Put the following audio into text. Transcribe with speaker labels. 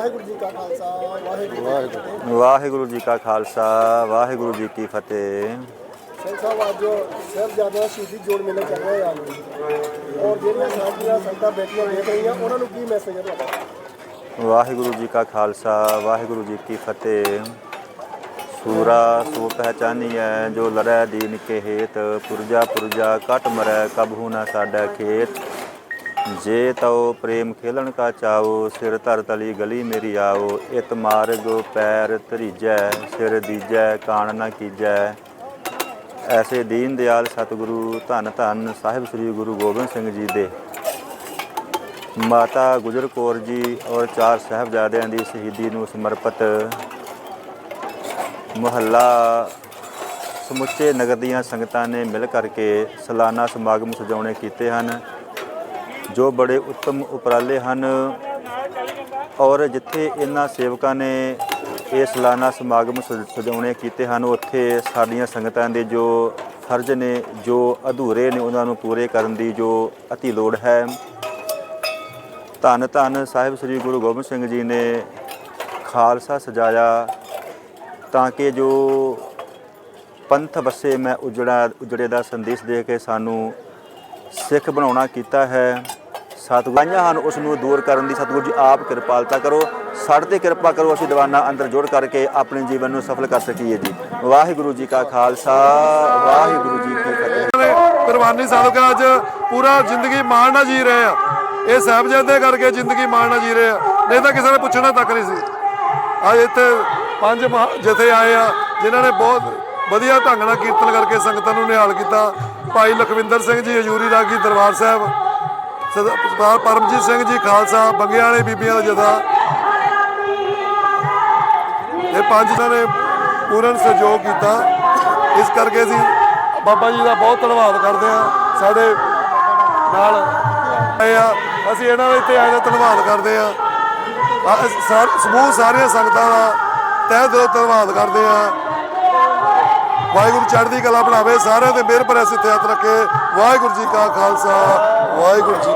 Speaker 1: ਵਾਹਿਗੁਰੂ ਜੀ ਕਾ ਖਾਲਸਾ ਵਾਹਿਗੁਰੂ ਜੀ ਕੀ ਫਤਿਹ।
Speaker 2: ਵਾਹਿਗੁਰੂ ਜੀ ਕਾ ਖਾਲਸਾ ਵਾਹਿਗੁਰੂ ਜੀ ਕੀ ਫਤਿਹ।
Speaker 1: ਸਿੰਘ ਸਾਹਿਬ ਅੱਜ ਸਾਹਿਬਜ਼ਾਦਾ ਸ਼ਹੀਦੀ ਜੋੜ ਮੇਲਾ ਚੱਲ ਰਿਹਾ ਹੈ ਔਰ ਜਿਹੜੀਆਂ ਸਾਡੀਆਂ ਸੰਗਤਾਂ ਬੈਠੀਆਂ ਹੋਈਆਂ ਰਹੀਆਂ ਉਹਨਾਂ ਨੂੰ ਕੀ ਮੈਸੇਜ ਹੈ ਤੁਹਾਡਾ?
Speaker 2: ਵਾਹਿਗੁਰੂ ਜੀ ਕਾ ਖਾਲਸਾ ਵਾਹਿਗੁਰੂ ਜੀ ਕੀ ਫਤਿਹ। ਸੂਰਾ ਸੋ ਪਹਿਚਾਨੀਐ ਜੋ ਲੜੈ ਦੀਨ ਕੇ ਹੇਤ ਪੁਰਜਾ ਪੁਰਜਾ ਕਟ ਮਰੈ ਕਬਹੂ ਨਾ ਸਾਡਾ ਖੇਤ। ਜੇ ਤਉ ਪ੍ਰੇਮ ਖੇਲਣ ਕਾ ਚਾਓ ਸਿਰ ਧਰ ਤਲੀ ਗਲੀ ਮੇਰੀ ਆਓ। ਇਤ ਮਾਰਗ ਪੈਰ ਧਰੀਜੈ, ਸਿਰ ਦੀਜੈ ਕਾਣ ਨਾ ਕੀਜੈ। ਐਸੇ ਦੀਨ ਦਿਆਲ ਸਤਿਗੁਰੂ, ਧੰਨ ਧੰਨ ਸਾਹਿਬ ਸ੍ਰੀ ਗੁਰੂ ਗੋਬਿੰਦ ਸਿੰਘ ਜੀ ਦੇ। ਮਾਤਾ ਗੁਜਰ ਕੌਰ ਜੀ ਔਰ ਚਾਰ ਸਾਹਿਬਜ਼ਾਦਿਆਂ ਦੀ ਸ਼ਹੀਦੀ ਨੂੰ ਸਮਰਪਿਤ ਮੁਹੱਲਾ ਸਮੁੱਚੇ ਨਗਰ ਦੀਆਂ ਸੰਗਤਾਂ ਨੇ ਮਿਲ ਕਰਕੇ ਸਾਲਾਨਾ ਸਮਾਗਮ ਸਜਾਉਣੇ ਕੀਤੇ ਹਨ। ਜੋ ਬੜੇ ਉੱਤਮ ਉਪਰਾਲੇ ਹਨ ਔਰ ਜਿੱਥੇ ਇਹਨਾਂ ਸੇਵਕਾਂ ਨੇ ਇਹ ਸਾਲਾਨਾ ਸਮਾਗਮ ਸਜ- ਸਜਾਉਣੇ ਕੀਤੇ ਹਨ, ਉੱਥੇ ਸਾਡੀਆਂ ਸੰਗਤਾਂ ਦੇ ਜੋ ਫਰਜ਼ ਨੇ, ਜੋ ਅਧੂਰੇ ਨੇ ਉਹਨਾਂ ਨੂੰ ਪੂਰੇ ਕਰਨ ਦੀ ਜੋ ਅਤੀ ਲੋੜ ਹੈ। ਧੰਨ ਧੰਨ ਸਾਹਿਬ ਸ੍ਰੀ ਗੁਰੂ ਗੋਬਿੰਦ ਸਿੰਘ ਜੀ ਨੇ ਖਾਲਸਾ ਸਜਾਇਆ ਤਾਂ ਕਿ ਜੋ ਪੰਥ ਵਸੇ ਮੈਂ ਉਜੜਾ, ਉਜੜੇ ਦਾ ਸੰਦੇਸ਼ ਦੇ ਕੇ ਸਾਨੂੰ ਸਿੱਖ ਬਣਾਉਣਾ ਕੀਤਾ ਹੈ। ਸਤਿਗੁਰਾਂ ਹਨ, ਉਸ ਨੂੰ ਦੂਰ ਕਰਨ ਦੀ ਸਤਿਗੁਰੂ ਜੀ ਆਪ ਕਿਰਪਾਲਤਾ ਕਰੋ ਸਾਡੇ ਤੇ ਕਿਰਪਾ ਕਰੋ, ਅਸੀਂ ਦੀਵਾਨਾ ਅੰਦਰ ਜੋੜ ਕਰਕੇ ਆਪਣੇ ਜੀਵਨ ਨੂੰ ਸਫਲ ਕਰ ਸਕੀਏ ਜੀ। ਵਾਹਿਗੁਰੂ ਜੀ ਕਾ ਖਾਲਸਾ, ਵਾਹਿਗੁਰੂ ਜੀ ਕੀ ਫਤਿਹ।
Speaker 3: ਕੁਰਬਾਨੀ ਸਾਧ ਅੱਜ ਪੂਰਾ ਜ਼ਿੰਦਗੀ ਮਾਣ ਨਾਲ ਜੀ ਰਹੇ ਆ। ਇਹ ਸਾਹਿਬਜ਼ਾਦੇ ਕਰਕੇ ਜ਼ਿੰਦਗੀ ਮਾਣ ਨਾਲ ਜੀ ਰਹੇ ਆ। ਨਹੀਂ ਤਾਂ ਕਿਸੇ ਨੇ ਪੁੱਛਣਾ ਤੱਕ ਨਹੀਂ ਸੀ। ਅੱਜ ਇੱਥੇ ਪੰਜ ਜਥੇ ਆਏ ਆ, ਜਿਨ੍ਹਾਂ ਨੇ ਬਹੁਤ ਵਧੀਆ ਢੰਗ ਨਾਲ ਕੀਰਤਨ ਕਰਕੇ ਸੰਗਤਾਂ ਨੂੰ ਨਿਹਾਲ ਕੀਤਾ। ਭਾਈ ਲਖਵਿੰਦਰ ਸਿੰਘ ਜੀ, ਹਜੂਰੀ ਰਾਗੀ ਦਰਬਾਰ ਸਾਹਿਬ ਸਰਦਾਰ ਪਰਮਜੀਤ ਸਿੰਘ ਜੀ, ਖਾਲਸਾ ਬੰਗਿਆਂ ਵਾਲੇ ਬੀਬੀਆਂ ਦਾ ਜਥਾ। ਇਹ ਪੰਜ ਜਣਾਂ ਨੇ ਪੂਰਨ ਸਹਿਯੋਗ ਕੀਤਾ। ਇਸ ਕਰਕੇ ਅਸੀਂ ਬਾਬਾ ਜੀ ਦਾ ਬਹੁਤ ਧੰਨਵਾਦ ਕਰਦੇ ਹਾਂ। ਸਾਡੇ ਨਾਲ ਆਏ ਆ। ਅਸੀਂ ਇਹਨਾਂ ਦਾ ਇੱਥੇ ਆਏ ਦਾ ਧੰਨਵਾਦ ਕਰਦੇ ਆ ਸਮੂਹ ਸਾਰੀਆਂ ਸੰਗਤਾਂ ਦਾ ਤਹਿ ਦਿਲੋਂ ਧੰਨਵਾਦ ਕਰਦੇ ਆ ਵਾਹਿਗੁਰੂ ਚੜ੍ਹਦੀ ਕਲਾ ਬਣਾਵੇ। ਸਾਰਿਆਂ ਤੇ ਮਿਹਰ ਭਰਿਆ ਸਿੱਧਿਆਤ ਰੱਖੇ। ਵਾਹਿਗੁਰੂ ਜੀ ਕਾ ਖਾਲਸਾ। ਵਾਹਿਗੁਰੂ ਜੀ